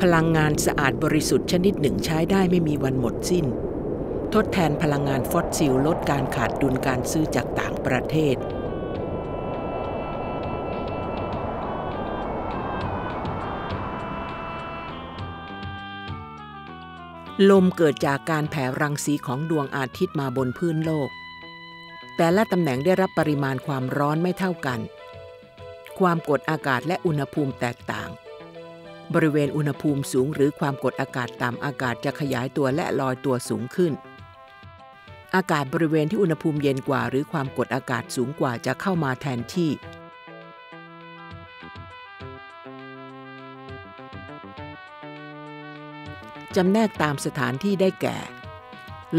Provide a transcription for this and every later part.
พลังงานสะอาดบริสุทธิ์ชนิดหนึ่งใช้ได้ไม่มีวันหมดสิ้น ทดแทนพลังงานฟอสซิลลดการขาดดุลการซื้อจากต่างประเทศ ลมเกิดจากการแผ่รังสีของดวงอาทิตย์มาบนพื้นโลก แต่ละตำแหน่งได้รับปริมาณความร้อนไม่เท่ากัน ความกดอากาศและอุณหภูมิแตกต่าง บริเวณอุณหภูมิสูงหรือความกดอากาศต่ำอากาศจะขยายตัวและลอยตัวสูงขึ้น อากาศบริเวณที่อุณหภูมิเย็นกว่า หรือความกดอากาศสูงกว่าจะเข้ามาแทนที่ จำแนกตามสถานที่ได้แก่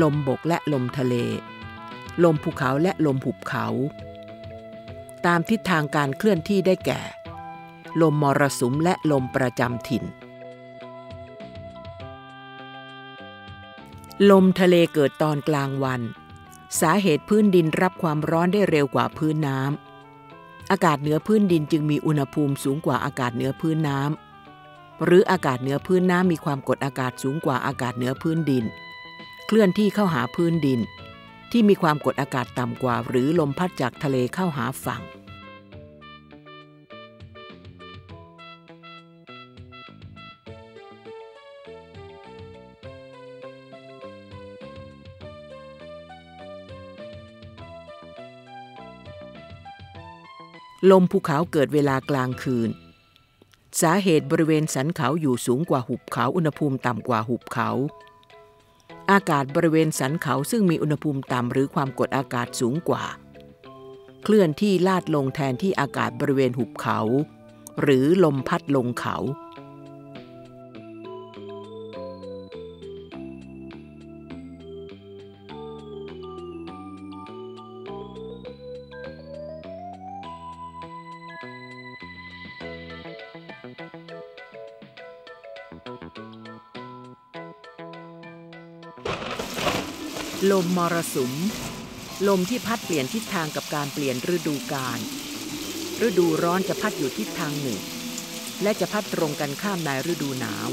ลมบกและลมทะเล ลมภูเขาและลมหุบเขา ตามทิศทางการเคลื่อนที่ได้แก่ ลมมรสุมและลมประจำถิ่น ลมทะเลเกิดตอนกลางวัน สาเหตุพื้นดินรับความร้อนได้เร็วกว่าพื้นน้ำอากาศเหนือพื้นดินจึงมีอุณหภูมิสูงกว่าอากาศเหนือพื้นน้ำหรืออากาศเหนือพื้นน้ำมีความกดอากาศสูงกว่าอากาศเหนือพื้นดิน เคลื่อนที่เข้าหาพื้นดิน ที่มีความกดอากาศต่ำกว่า หรือลมพัดจากทะเลเข้าหาฝั่ง ลมภูเขาเกิดเวลากลางคืน สาเหตุบริเวณสันเขาอยู่สูงกว่าหุบเขาอุณหภูมิต่ำกว่าหุบเขา อากาศบริเวณสันเขาซึ่งมีอุณหภูมิต่ำหรือความกดอากาศสูงกว่า เคลื่อนที่ลาดลงแทนที่อากาศบริเวณหุบเขา หรือลมพัดลงเขา ลมมรสุม ลมที่พัดเปลี่ยนทิศทางกับการเปลี่ยนฤดูกาลฤดูร้อนจะพัดอยู่ทิศทางหนึ่ง และจะพัดตรงกันข้ามในฤดูหนาว